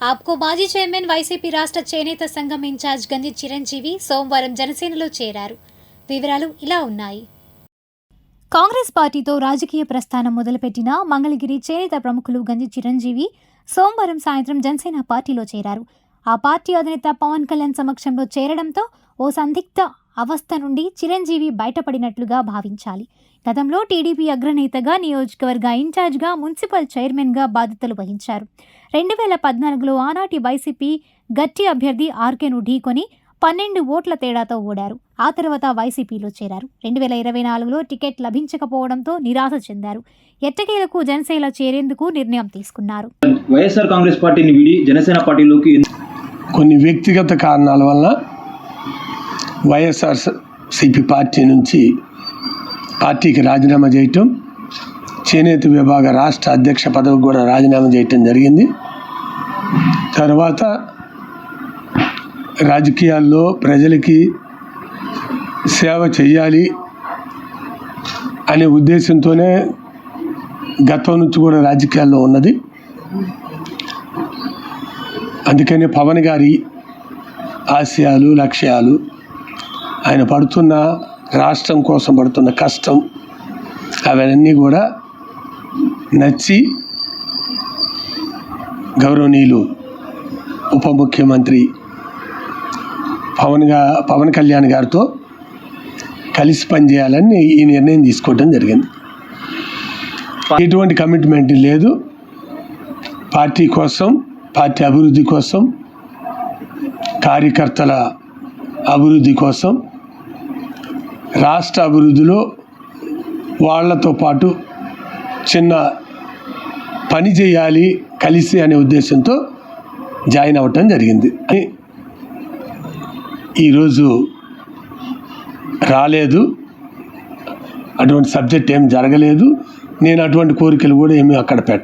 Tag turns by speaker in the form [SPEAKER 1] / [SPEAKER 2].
[SPEAKER 1] ఆప్కో మాజీ chairman YCP రాష్ట్ర చేనేత సంఘం ఇన్ఛార్జ్ గంజి చిరంజీవి సోమవారం జనసేనలో చేరారు. వివరాలు ఇలా ఉన్నాయి. కాంగ్రెస్ పార్టీతో రాజకీయ ప్రస్థానం మొదలుపెట్టిన మంగళగిరి చేనేత ప్రముఖులు గంజి చిరంజీవి సోమవారం సాయంత్రం జనసేన పార్టీలో చేరారు. ఆ పార్టీ అధినేత పవన్ కళ్యాణ్ సమక్షంలో చేరడంతో ఓ సందిగ్ధ అవస్థ నుండి చిరంజీవి బయటపడినట్లుగా భావించాలి. గతంలో టీడీపీ అగ్రనేతగా నియోజకవర్గ ఇన్ఛార్జ్గా మున్సిపల్ చైర్మన్గా బాధ్యతలు వహించారు. రెండు వేల పద్నాలుగులో ఆనాటి వైసీపీ గట్టి అభ్యర్థి ఆర్కేను ఢీకొని పన్నెండు ఓట్ల తేడాతో ఓడారు. ఆ తర్వాత వైసీపీలో చేరారు. రెండు వేల ఇరవై నాలుగులో టికెట్ లభించకపోవడంతో నిరాశ చెందారు. ఎట్టకేలకు జనసేన చేరేందుకు నిర్ణయం తీసుకున్నారు.
[SPEAKER 2] వైఎస్ఆర్ కాంగ్రెస్ పార్టీని విడి జనసేన పార్టీలోకి
[SPEAKER 3] కొన్ని వ్యక్తిగత కారణాల వల్ల వైఎస్ఆర్ సిపి పార్టీ నుంచి పార్టీకి రాజీనామా చేయటం చేనేత విభాగ రాష్ట్ర అధ్యక్ష పదవికి కూడా రాజీనామా చేయటం జరిగింది. తర్వాత రాజకీయాల్లో ప్రజలకి సేవ చేయాలి అనే ఉద్దేశంతోనే గతం నుంచి కూడా రాజకీయాల్లో ఉన్నది. అందుకనే పవన్ గారి ఆశయాలు లక్ష్యాలు ఆయన పడుతున్న రాష్ట్రం కోసం పడుతున్న కష్టం అవన్నీ కూడా నచ్చి గౌరవనీయులు ఉప ముఖ్యమంత్రి పవన్గా పవన్ కళ్యాణ్ గారితో కలిసి పనిచేయాలని ఈ నిర్ణయం తీసుకోవడం జరిగింది. ఎటువంటి కమిట్మెంట్ లేదు. పార్టీ కోసం పార్టీ అభివృద్ధి కోసం కార్యకర్తల అభివృద్ధి కోసం రాష్ట్ర అభివృద్ధిలో వాళ్ళతో పాటు చిన్న పని చేయాలి కలిసి అనే ఉద్దేశంతో జాయిన్ అవ్వటం జరిగింది. ఈరోజు రాలేదు. అటువంటి సబ్జెక్ట్ ఏం జరగలేదు. నేను అటువంటి కోరికలు కూడా ఏమీ అక్కడ పెట్ట